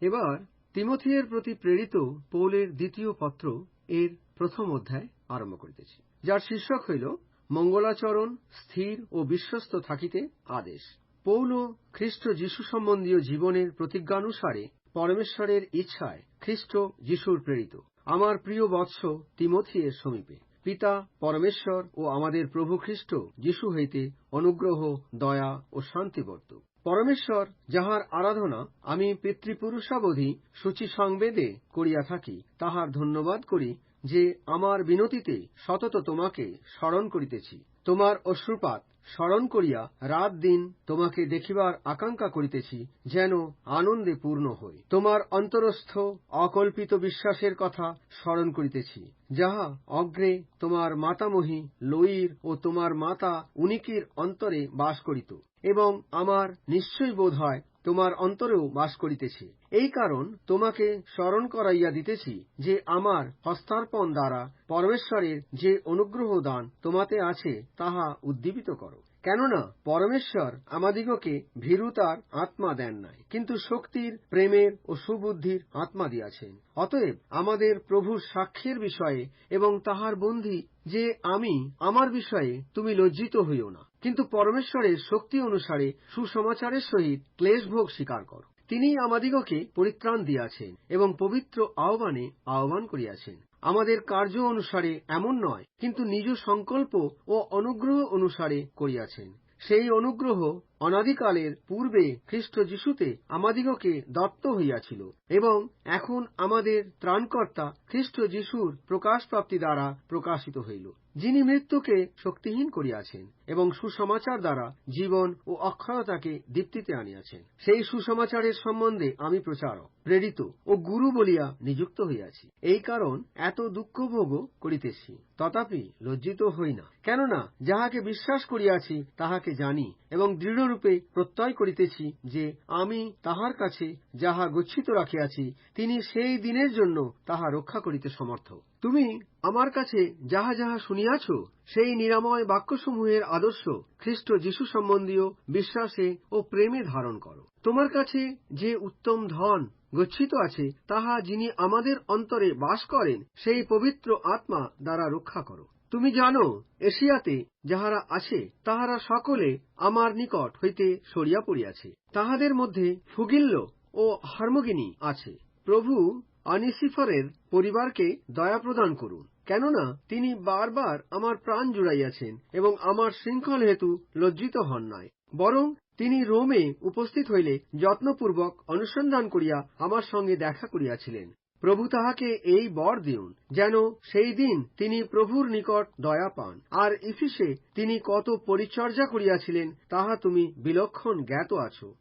এবার তিমথিয়ের প্রতি প্রেরিত পৌলের দ্বিতীয় পত্র এর প্রথম অধ্যায় আরম্ভ করিতেছি, যার শীর্ষক হইল, মঙ্গলাচরণ স্থির ও বিশ্বস্ত থাকিতে আদেশ। পৌল খ্রিস্ট যীশু সম্বন্ধীয় জীবনের প্রতিজ্ঞানুসারে পরমেশ্বরের ইচ্ছায় খ্রিস্ট যীশুর প্রেরিত। আমার প্রিয় বৎস তিমথিয়ের সমীপে। পিতা, পরমেশ্বর ও আমাদের প্রভু খ্রিস্ট যীশু হইতে অনুগ্রহ, দয়া ও শান্তি বর্তুক পরমেশ্বর, যাহার আরাধনা আমি পিতৃপুরুষাবধি সূচি সংবেদে করিয়া থাকি, তাহার ধন্যবাদ করি যে আমার বিনতিতে সতত তোমাকে স্মরণ করিতেছি। তোমার অশ্রুপাত স্মরণ করিয়া রাত দিন তোমাকে দেখিবার আকাঙ্ক্ষা করিতেছি, যেন আনন্দে পূর্ণ হই। তোমার অন্তরস্থ, অকল্পিত বিশ্বাসের কথা স্মরণ করিতেছি, যাহা অগ্রে তোমার মাতামহী লইর ও তোমার মাতা উনিকির অন্তরে বাস করিত, এবং আমার নিশ্চয় বোধ হয় তোমার অন্তরেও বাস করিতেছে। এই কারণ তোমাকে স্মরণ করাইয়া দিতেছি যে আমার হস্তার্পণ দ্বারা পরমেশ্বরের যে অনুগ্রহ দান তোমাতে আছে, তাহা উদ্দীপিত করো। কেননা পরমেশ্বর আমাদিগকে ভীরুতার আত্মা দেন নাই, কিন্তু শক্তির, প্রেমের ও সুবুদ্ধির আত্মা দিয়াছেন। অতএব আমাদের প্রভুর সাক্ষ্যের বিষয়ে এবং তাহার বন্ধি যে আমি, আমার বিষয়ে তুমি লজ্জিত হইও না। কিন্তু পরমেশ্বরের শক্তি অনুসারে সুসমাচারের সহিত ক্লেশভোগ স্বীকার কর। তিনি আমাদিগকে পরিত্রাণ দিয়াছেন এবং পবিত্র আহ্বানে আহ্বান করিয়াছেন। আমাদের কার্য অনুসারে এমন নয়, কিন্তু নিজ সংকল্প ও অনুগ্রহ অনুসারে করিয়াছেন। সেই অনুগ্রহ অনাদিকালের পূর্বে খ্রিস্ট যিশুতে আমাদিগকে দত্ত হইয়াছিল এবং এখন আমাদের ত্রাণকর্তা খ্রিস্ট যিশুর প্রকাশপ্রাপ্তি দ্বারা প্রকাশিত হইল, যিনি মৃত্যুকে শক্তিহীন করিয়াছেন এবং সুসমাচার দ্বারা জীবন ও অক্ষয়তাকে দীপ্তিতে আনিয়াছেন। সেই সুসমাচারের সম্বন্ধে আমি প্রচারক, প্রেরিত ও গুরু বলিয়া নিযুক্ত হইয়াছি। এই কারণ এত দুঃখভোগ করিতেছি, তথাপি লজ্জিত হই না। কেননা, যাহাকে বিশ্বাস করিয়াছি, তাহাকে জানি। এবং দৃঢ়রূপে প্রত্যয় করিতেছি যে আমি তাহার কাছে যাহা গচ্ছিত রাখিয়াছি, তিনি সেই দিনের জন্য তাহা রক্ষা করিতে সমর্থ। তুমি আমার কাছে যাহা যাহা শুনিয়াছ, সেই নিরাময় বাক্যসমূহের আদর্শ খ্রিস্ট যীশু সম্বন্ধীয় বিশ্বাসে ও প্রেমে ধারণ করো। তোমার কাছে যে উত্তম ধন গচ্ছিত আছে, তাহা যিনি আমাদের অন্তরে বাস করেন, সেই পবিত্র আত্মা দ্বারা রক্ষা করো। তুমি জানো, এশিয়াতে যাহারা আছে তাহারা সকলে আমার নিকট হইতে সরিয়া পড়িয়াছে। তাহাদের মধ্যে ফুগিল্য ও হার্মোগিনী আছে। প্রভু আনিসিফারের পরিবারকে দয়া প্রদান করুন, কেননা তিনি বারবার আমার প্রাণ জুড়াইয়াছেন এবং আমার শৃঙ্খল হেতু লজ্জিত হন নাই। বরং তিনি রোমে উপস্থিত হইলে যত্নপূর্বক অনুসন্ধান করিয়া আমার সঙ্গে দেখা করিয়াছিলেন। প্রভু তাহাকে এই বর দিন যেন সেই দিন তিনি প্রভুর নিকট দয়া পান। আর ইফিসে তিনি কত পরিচর্যা করিয়াছিলেন, তাহা তুমি বিলক্ষণ জ্ঞাত আছো।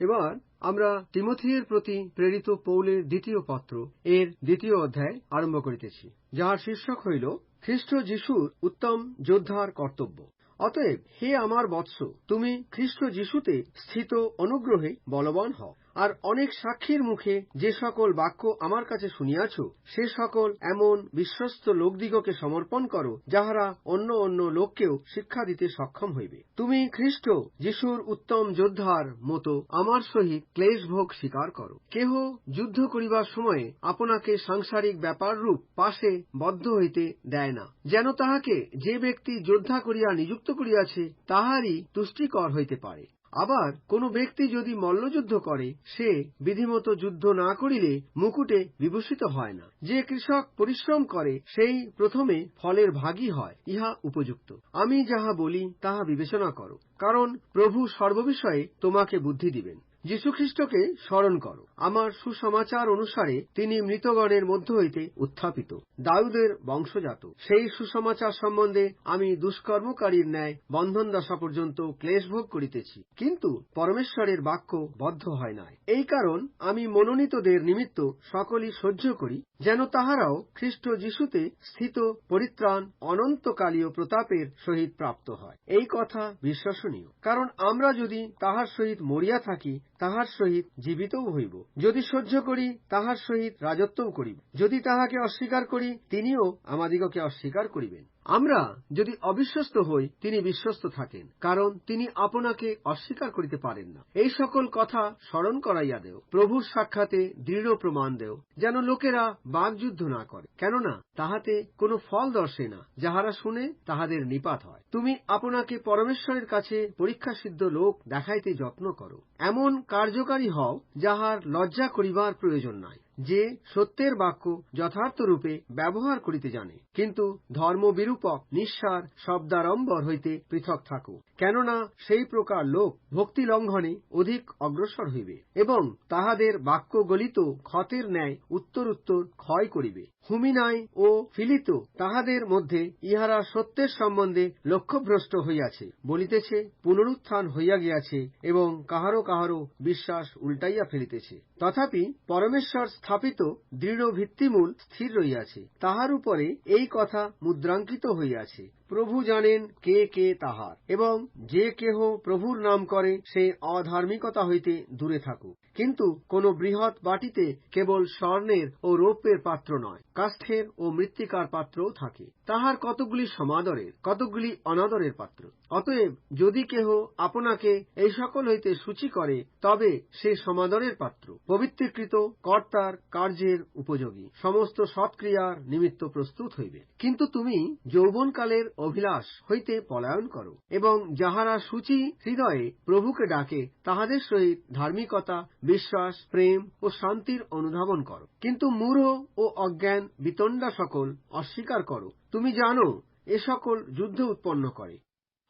এবার আমরা তিমথিয়ের প্রতি প্রেরিত পৌলের দ্বিতীয় পত্র, এর দ্বিতীয় অধ্যায় আরম্ভ করিতেছি, যাহার শীর্ষক হইল, খ্রিস্ট যিশুর উত্তম যোদ্ধার কর্তব্য। অতএব হে আমার বৎস, তুমি খ্রিস্ট যিশুতে স্থিত অনুগ্রহে বলবান হও। আর অনেক সাক্ষীর মুখে যে সকল বাক্য আমার কাছে শুনিয়াছ, সে সকল এমন বিশ্বস্ত লোকদিগকে সমর্পণ করো, যাহারা অন্য অন্য লোককেও শিক্ষা দিতে সক্ষম হইবে। তুমি খ্রিস্ট যিশুর উত্তম যোদ্ধার মতো আমার সহিত ক্লেশ ভোগ স্বীকার করো। কেহ যুদ্ধ করিবার সময়ে আপনাকে সাংসারিক ব্যাপার রূপ পাশে বদ্ধ হইতে দেয় না, যেন তাহাকে যে ব্যক্তি যোদ্ধা করিয়া নিযুক্ত করিয়াছে, তাহারই তুষ্টিকর হইতে পারে। আবার কোন ব্যক্তি যদি মল্লযুদ্ধ করে, সে বিধিমত যুদ্ধ না করিলে মুকুটে বিভূষিত হয় না। যে কৃষক পরিশ্রম করে, সেই প্রথমে ফলের ভাগই হয়, ইহা উপযুক্ত। আমি যাহা বলি, তাহা বিবেচনা করো। কারণ প্রভু সর্ববিষয়ে তোমাকে বুদ্ধি দিবেন। যীশুখ্রিস্টকে স্মরণ করো। আমার সুসমাচার অনুসারে তিনি মৃতগণের মধ্য হইতে উত্থাপিত, দাউদের বংশজাত। সেই সুসমাচার সম্বন্ধে আমি দুষ্কর্মকারীর ন্যায় বন্ধন দশা পর্যন্ত ক্লেশভোগ করিতেছি। কিন্তু পরমেশ্বরের বাক্য বদ্ধ হয় নাই। এই কারণ আমি মনোনীতদের নিমিত্ত সকলই সহ্য করি, যেন তাহারাও খ্রিস্ট যীশুতে স্থিত, পরিত্রাণ, অনন্তকালীয় প্রতাপের সহিত প্রাপ্ত হয়। এই কথা বিশ্বসনীয়। কারণ আমরা যদি তাহার সহিত মরিয়া থাকি তাহার সহিত জীবিতও হইব। যদি সহ্য করি, তাহার সহিত রাজত্বও করিব। যদি তাহাকে অস্বীকার করি, তিনিও আমাদিগকে অস্বীকার করিবেন। আমরা যদি অবিশ্বস্ত হই, তিনি বিশ্বস্ত থাকেন, কারণ তিনি আপনাকে অস্বীকার করিতে পারেন না। এই সকল কথা স্মরণ করাইয়া দেও, প্রভুর সাক্ষাতে দৃঢ় প্রমাণ দেও, যেন লোকেরা বাগযুদ্ধ না করে। কেননা, তাহাতে কোনো ফল দর্শে না, যাহারা শুনে তাহাদের নিপাত হয়। তুমি আপনাকে পরমেশ্বরের কাছে পরীক্ষা সিদ্ধ লোক দেখাইতে যত্ন করো। এমন কার্যকারী হও, যাহার লজ্জা করিবার প্রয়োজন নাই। যে সত্যের বাক্য যথার্থ রূপে ব্যবহার করিতে জানে। কিন্তু ধর্মবিরূপক, নিঃসার শব্দারম্বর হইতে পৃথক থাকো। কেননা সেই প্রকার লোক ভক্তি লঙ্ঘনে অধিক অগ্রসর হইবে এবং তাহাদের বাক্য গলিত ক্ষতের ন্যায় উত্তর উত্তর ক্ষয় করিবে। হুমিনাই ও ফিলিত তাহাদের মধ্যে ইহারা সত্যের সম্বন্ধে লক্ষ্যভ্রষ্ট হইয়াছে, বলিতেছে, পুনরুত্থান হইয়া গিয়াছে এবং কাহারো কাহারো বিশ্বাস উল্টাইয়া ফেলিতেছে। তথাপি পরমেশ্বর স্থাপিত দৃঢ় ভিত্তিমূল স্থির রইয়াছে, তাহার উপরে এই কথা মুদ্রাঙ্কিত হইয়াছে। প্রভু জানেন কে কে তাহার, এবং যে কেহ প্রভুর নাম করে, সে অধার্মিকতা হইতে দূরে থাকুক। কিন্তু কোন বৃহৎ বাটিতে কেবল স্বর্ণের ও রৌপ্যের পাত্র নয়, কাষ্ঠের ও মৃত্তিকার পাত্রও থাকে। তাহার কতগুলি সমাদরের কতগুলি অনাদরের পাত্র। অতএব যদি কেহ আপনাকে এই সকল হইতে সূচি করে, তবে সে সমাদরের পাত্র, পবিত্রীকৃত, কর্তার কার্যের উপযোগী। সমস্ত সৎক্রিয়ার নিমিত্ত প্রস্তুত হইবে। কিন্তু তুমি যৌবনকালের অভিলাষ হইতে পলায়ন করো, এবং যাহারা সূচি হৃদয়ে প্রভুকে ডাকে, তাহাদের সহিত ধার্মিকতা বিশ্বাস, প্রেম ও শান্তির অনুধাবন করো। কিন্তু মূঢ় ও অজ্ঞান বিতণ্ডা সকল অস্বীকার করো। তুমি জানো, এ সকল যুদ্ধ উৎপন্ন করে,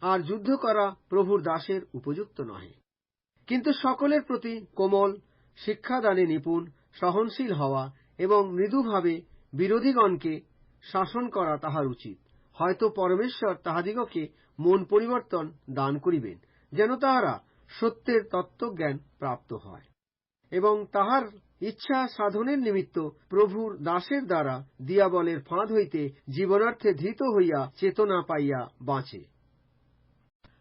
আর যুদ্ধ করা প্রভুর দাসের উপযুক্ত নহে। কিন্তু সকলের প্রতি কোমল, শিক্ষাদানে নিপুণ, সহনশীল হওয়া এবং মৃদুভাবে বিরোধীগণকে শাসন করা তাহার উচিত। হয়তো পরমেশ্বর তাহাদিগকে মন পরিবর্তন দান করিবেন, যেন তাহারা সত্যের তত্ত্বজ্ঞান প্রাপ্ত হয়। এবং তাহার ইচ্ছা সাধনের নিমিত্ত প্রভুর দাসের দ্বারা দিয়াবলের ফাঁদ হইতে জীবনার্থে ধৃত হইয়া চেতনা পাইয়া বাঁচে।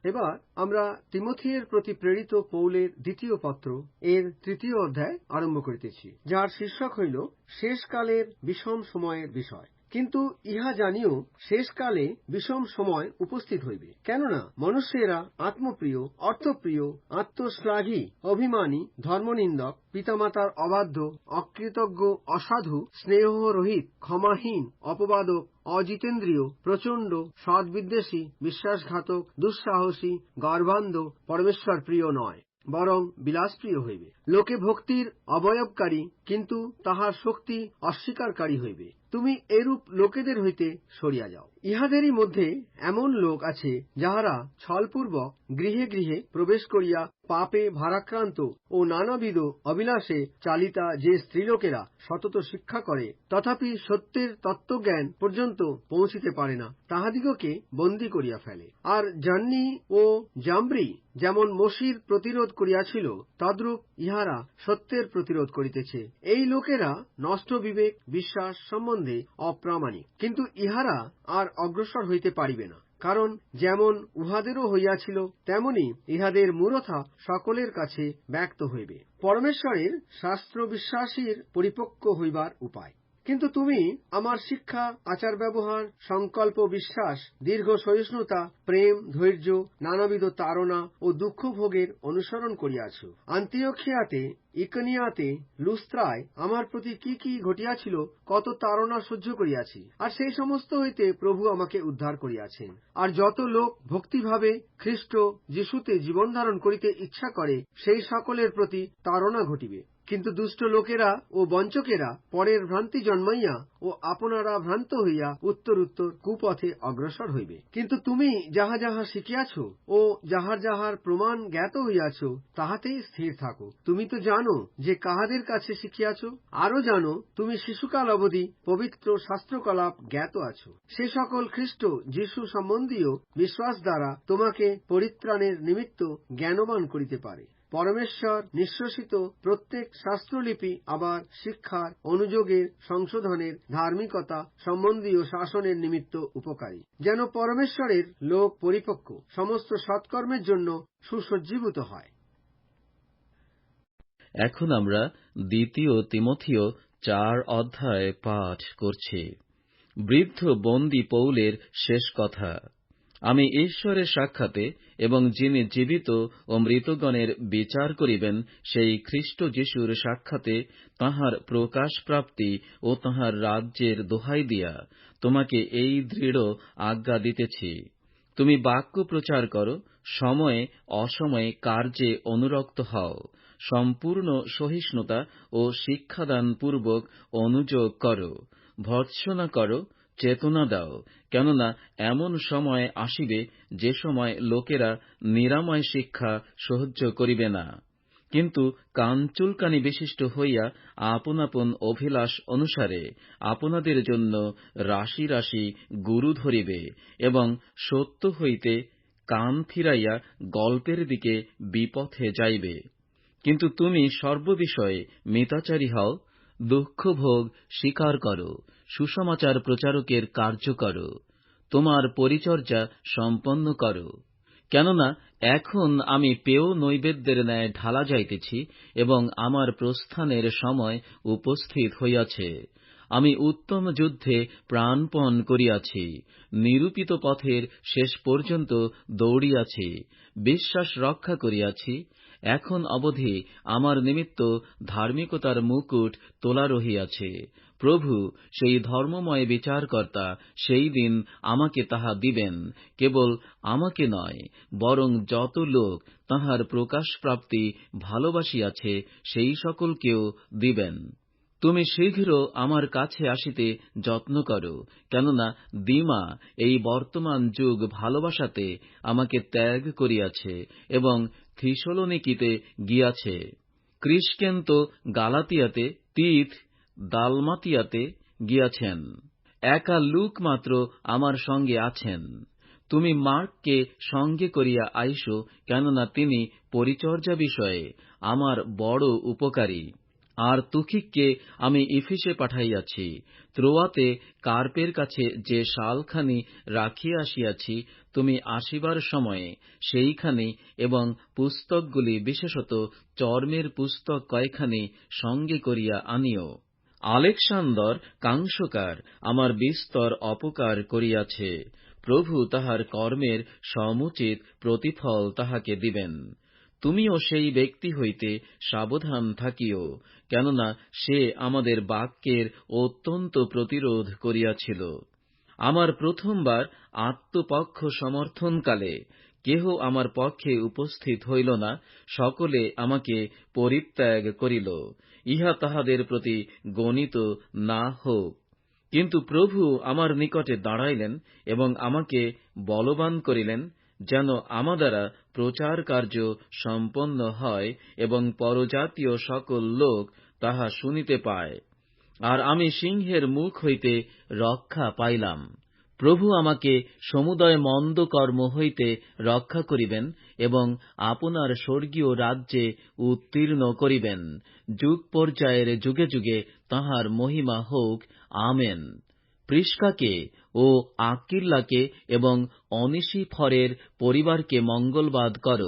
এবার আমরা তিমথিয়ের প্রতি প্রেরিত পৌলের দ্বিতীয় পত্র, এর তৃতীয় অধ্যায় আরম্ভ করিতেছি, যার শীর্ষক হইল, শেষকালের বিষম সময়ের বিষয়। কিন্তু ইহা জানিও শেষকালে বিষম সময় উপস্থিত হইবে। কেননা মনুষ্যেরা আত্মপ্রিয়, অর্থপ্রিয়, আত্মশ্লাঘী, অভিমানী, ধর্মনিন্দক, পিতামাতার অবাধ্য, অকৃতজ্ঞ, অসাধু, স্নেহরহিত, ক্ষমাহীন, অপবাদক, অজিতেন্দ্রীয়, প্রচণ্ড, সদ্বিদ্বেষী, বিশ্বাসঘাতক, দুঃসাহসী, গর্ভান্ধ পরমেশ্বর প্রিয় নয়, বরং বিলাসপ্রিয় হইবে। লোকে ভক্তির অবয়বকারী কিন্তু তাহার শক্তি অস্বীকারী হইবে। তুমি এরূপ লোকেদের হইতে সরিয়া যাও। ইহাদেরই মধ্যে এমন লোক আছে যাহারা ছলপূর্বক গৃহে গৃহে প্রবেশ করিয়া পাপে ভারাক্রান্ত ও নানাবিধ অবিলাসে চালিতা যে স্ত্রীলোকেরা সতত শিক্ষা করে, তথাপি সত্যের তত্ত্বজ্ঞান পর্যন্ত পৌঁছিতে পারে না, তাহাদিগকে বন্দী করিয়া ফেলে। আর জান্নি ও জাম্ব্রি যেমন মসির প্রতিরোধ করিয়াছিল, তদ্রূপ ইহারা সত্যের প্রতিরোধ করিতেছে। এই লোকেরা নষ্ট বিবেক, বিশ্বাস সম্বন্ধে অপ্রামাণিক। কিন্তু ইহারা আর অগ্রসর হইতে পারিবে না। কারণ যেমন উহাদেরও হইয়াছিল, তেমনি ইহাদের মূরথা সকলের কাছে ব্যক্ত হইবে। পরমেশ্বরের শাস্ত্র বিশ্বাসীর পরিপক্ক হইবার উপায়। কিন্তু তুমি আমার শিক্ষা, আচার ব্যবহার, সংকল্প, বিশ্বাস, দীর্ঘ সহিষ্ণুতা, প্রেম, ধৈর্য, নানাবিধ তাড়না ও দুঃখ ভোগের অনুসরণ করিয়াছ। আন্তিয়খিয়াতে, ইকনিয়াতে, লুস্ত্রায় আমার প্রতি কি কি ঘটিয়াছিল, কত তাড়না সহ্য করিয়াছি, আর সেই সমস্ত হইতে প্রভু আমাকে উদ্ধার করিয়াছেন। আর যত লোক ভক্তিভাবে খ্রিস্ট, যিশুতে জীবন ধারণ করিতে ইচ্ছা করে, সেই সকলের প্রতি তাড়না ঘটিবে। কিন্তু দুষ্ট লোকেরা ও বঞ্চকেরা পরের ভ্রান্তি জন্মাইয়া ও আপনারা ভ্রান্ত হইয়া উত্তর উত্তর কুপথে অগ্রসর হইবে। কিন্তু তুমি যাহা যাহা শিখিয়াছ ও যাহার যাহার প্রমাণ জ্ঞাত হইয়াছ, তাহাতেই স্থির থাকো। তুমি তো জানো যে কাহাদের কাছে শিখিয়াছ, আরও জানো তুমি শিশুকাল অবধি পবিত্র শাস্ত্রকলাপ জ্ঞাত আছো। সে সকল খ্রিস্ট যিশু সম্বন্ধীয় বিশ্বাস দ্বারা তোমাকে পরিত্রাণের নিমিত্ত জ্ঞানবান করিতে পারে। পরমেশ্বর নিঃশ্বসিত প্রত্যেক শাস্ত্রলিপি আবার শিক্ষার অনুযোগের সংশোধনের ধার্মিকতা সম্বন্ধীয় শাসনের নিমিত্ত উপকারী। যেন পরমেশ্বরের লোক পরিপক্ক, সমস্ত সৎকর্মের জন্য সুসজ্জীভূত হয়। এখন আমরা দ্বিতীয় তিমথিও চার অধ্যায় পাঠ করছি। বৃদ্ধ বন্দী পৌলের শেষ কথা। আমি ঈশ্বরের সাক্ষাতে এবং যিনি জীবিত ও মৃতগণের বিচার করিবেন, সেই খ্রিস্ট যীশুর সাক্ষাতে তাঁহার প্রকাশ প্রাপ্তি ও তাঁহার রাজ্যের দোহাই দিয়া তোমাকে এই দৃঢ় আজ্ঞা দিতেছি। তুমি বাক্য প্রচার করো, সময়ে অসময়ে কার্যে অনুরক্ত হও, সম্পূর্ণ সহিষ্ণুতা ও শিক্ষাদান পূর্বক অনুযোগ করো, ভর্ৎসনা করো চেতনা দাও, কেননা এমন সময় আসিবে যে সময় লোকেরা নিরাময় শিক্ষা সহ্য করিবে না। কিন্তু কানচুলকানি বিশিষ্ট হইয়া আপন আপন অভিলাষ অনুসারে আপনাদের জন্য রাশি রাশি গুরু ধরিবে এবং সত্য হইতে কান ফিরাইয়া গল্পের দিকে বিপথে যাইবে। কিন্তু তুমি সর্ববিষয়ে মিতাচারী হও দুঃখ ভোগ স্বীকার করো সুসমাচার প্রচারকের কার্য করো, তোমার পরিচর্যা সম্পন্ন করো। কেননা এখন আমি পেয় নৈবেদ্যের ন্যায় ঢালা যাইতেছি এবং আমার প্রস্থানের সময় উপস্থিত হইয়াছে। আমি উত্তম যুদ্ধে প্রাণপণ করিয়াছি, নিরূপিত পথের শেষ পর্যন্ত দৌড়িয়াছি, বিশ্বাস রক্ষা করিয়াছি এখন অবধি আমার নিমিত্ত ধার্মিকতার মুকুট তোলা রহিয়াছে। প্রভু, সেই ধর্মময় বিচারকর্তা সেই দিন আমাকে তাহা দিবেন, কেবল আমাকে নয়, বরং যত লোক তাঁহার প্রকাশপ্রাপ্তি ভালোবাসিয়াছে সেই সকলকেও দিবেন। তুমি শীঘ্র আমার কাছে আসিতে যত্ন করো, কেননা দিমা এই বর্তমান যুগ ভালোবাসাতে আমাকে ত্যাগ করিয়াছে এবং থিসলনিকিতে গিয়াছে ক্রিস্কেন্ত গালাতিয়াতে, তীথ দালমাতিয়াতে গিয়াছেন। একা লুক মাত্র আমার সঙ্গে আছেন। তুমি মার্ককে সঙ্গে করিয়া আইস, কেননা তিনি পরিচর্যা বিষয়ে আমার বড় উপকারী। আর তুখিককে আমি ইফিসে পাঠাইয়াছি। ত্রোয়াতে কার্পের কাছে যে শালখানি রাখিয়া আসিয়াছি, তুমি আসিবার সময়ে সেইখানি এবং পুস্তকগুলি বিশেষত চর্মের পুস্তক কয়খানি সঙ্গে করিয়া আনিও। আলেকসান্দর কাংসকার আমার বিস্তর অপকার করিয়াছে। প্রভু তাহার কর্মের সমুচিত প্রতিফল তাহাকে দিবেন। তুমিও সেই ব্যক্তি হইতে সাবধান থাকিও, কেননা সে আমাদের বাক্যের অত্যন্ত প্রতিরোধ করিয়াছিল। আমার প্রথমবার আত্মপক্ষ সমর্থনকালে কেহ আমার পক্ষে উপস্থিত হইল না, সকলে আমাকে পরিত্যাগ করিল। ইহা তাহাদের প্রতি গণিত না হোক। কিন্তু প্রভু আমার নিকটে দাঁড়াইলেন এবং আমাকে বলবান করিলেন যেন আমা দ্বারা প্রচার কার্য সম্পন্ন হয় এবং পরজাতীয় সকল লোক তাহা শুনিতে পায়। আর আমি সিংহের মুখ হইতে রক্ষা পাইলাম। প্রভু আমাকে সমুদয় মন্দ কর্ম হইতে রক্ষা করিবেন এবং আপনার স্বর্গীয় রাজ্যে উত্তীর্ণ করিবেন। যুগ পর্যায়ের যুগে যুগে তাহার মহিমা হোক, আমেন। প্রিস্কাকে ও আকিল্লাকে এবং অনিশিফরের পরিবারকে মঙ্গলবাদ কর।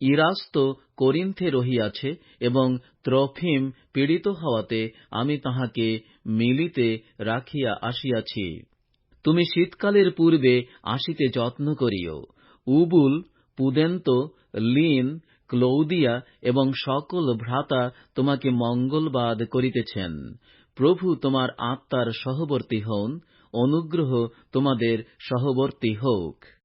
ইরাস্ত করিন্থে রহিয়াছে এবং ত্রফিম পীড়িত হওয়াতে আমি তাহাকে মিলিতে রাখিয়া আসিয়াছি। তুমি শীতকালের পূর্বে আসিতে যত্ন করিও। উবুল, পুদেন্ত, লিন, ক্লৌদিয়া এবং সকল ভ্রাতা তোমাকে মঙ্গলবাদ করিতেছেন। প্রভু তোমার আত্মার সহবর্তী হন অনুগ্রহ তোমাদের সহবর্তী হোক।